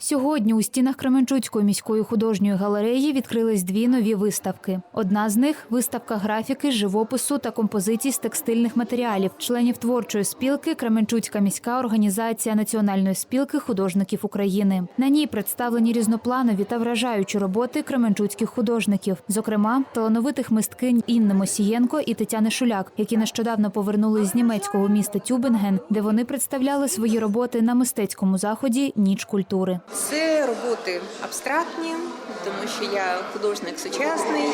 Сьогодні у стінах Кременчуцької міської художньої галереї відкрились дві нові виставки. Одна з них виставка графіки, живопису та композицій з текстильних матеріалів, членів творчої спілки Кременчуцька міська організація Національної спілки художників України. На ній представлені різнопланові та вражаючі роботи кременчуцьких художників, зокрема талановитих мисткинь Інни Мосієнко і Тетяни Шуляк, які нещодавно повернулись з німецького міста Тюбінген, де вони представляли свої роботи на мистецькому заході Ніч культури. Це роботи абстрактні, тому що я художник сучасний.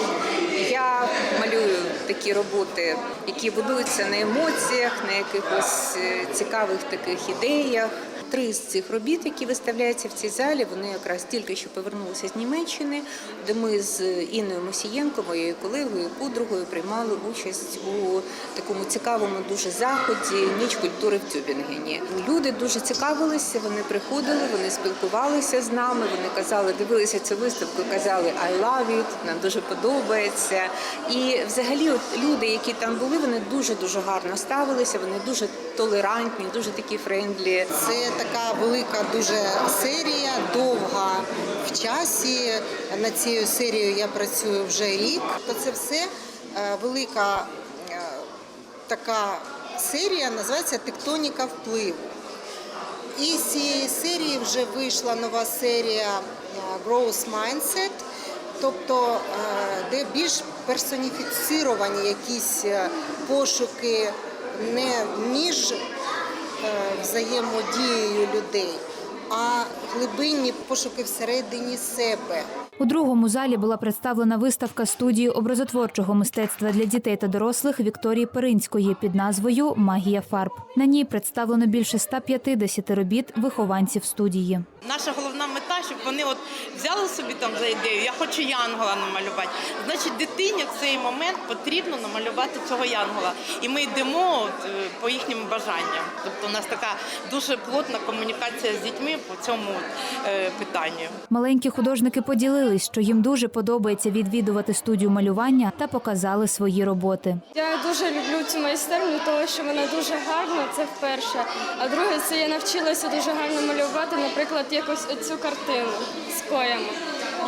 Я малюю такі роботи, які будуються на емоціях, на якихось е, цікавих таких ідеях. Три з цих робіт, які виставляються в цій залі, вони якраз тільки що повернулися з Німеччини, де ми з Інною Мосієнко, моєю колегою, подругою, приймали участь у такому цікавому дуже заході Ніч культури в Тюбінгені. Люди дуже цікавилися, вони приходили, вони спілкувалися з нами. Вони казали, дивилися цю виставку, казали I love it, нам дуже подобається. І взагалі, от люди, які там були, вони дуже дуже гарно ставилися. Вони дуже толерантні, дуже такі френдлі. Це така велика дуже серія, довга в часі. Над цією серією я працюю вже рік. То це все е, велика е, така серія, називається Тектоніка впливу. І з цієї серії вже вийшла нова серія е, Growth Mindset, тобто де більш персоніфіціровані якісь пошуки не між взаємодією людей, а глибинні пошуки всередині себе. У другому залі була представлена виставка студії образотворчого мистецтва для дітей та дорослих Вікторії Перинської під назвою Магія фарб. На ній представлено більше 150 робіт вихованців студії. Наша головна мета, щоб вони от взяли собі там за ідею, я хочу янгола намалювати. Значить, дитині в цей момент потрібно намалювати цього янгола. І ми йдемо от, е, по їхнім бажанням. Тобто у нас така дуже плотна комунікація з дітьми по цьому е, питанню. Маленькі художники поділились, що їм дуже подобається відвідувати студію малювання та показали свої роботи. Я дуже люблю цю майстерню, тому що вона дуже гарна, це вперше. А друге, це я навчилася дуже гарно малювати, наприклад, якось цю картину з.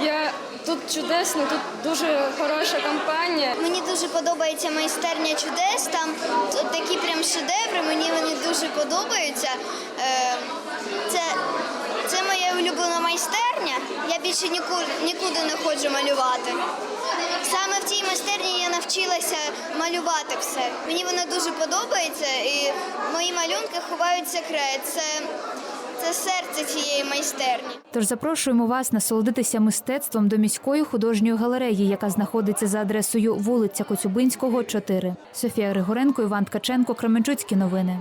Я тут чудесно, тут дуже хороша компанія. Мені дуже подобається майстерня чудес. Там такі прям шедеври. Мені вони дуже подобаються. Е, Це, це моя улюблена майстерня. Я більше нікуди не ходжу малювати. Саме в цій майстерні я навчилася малювати все. Мені вона дуже подобається, і мої малюнки ховають секрет. Це, це серце цієї майстерні. Тож запрошуємо вас насолодитися мистецтвом до міської художньої галереї, яка знаходиться за адресою вулиця Коцюбинського, 4. Софія Григоренко, Іван Ткаченко, Кременчуцькі новини.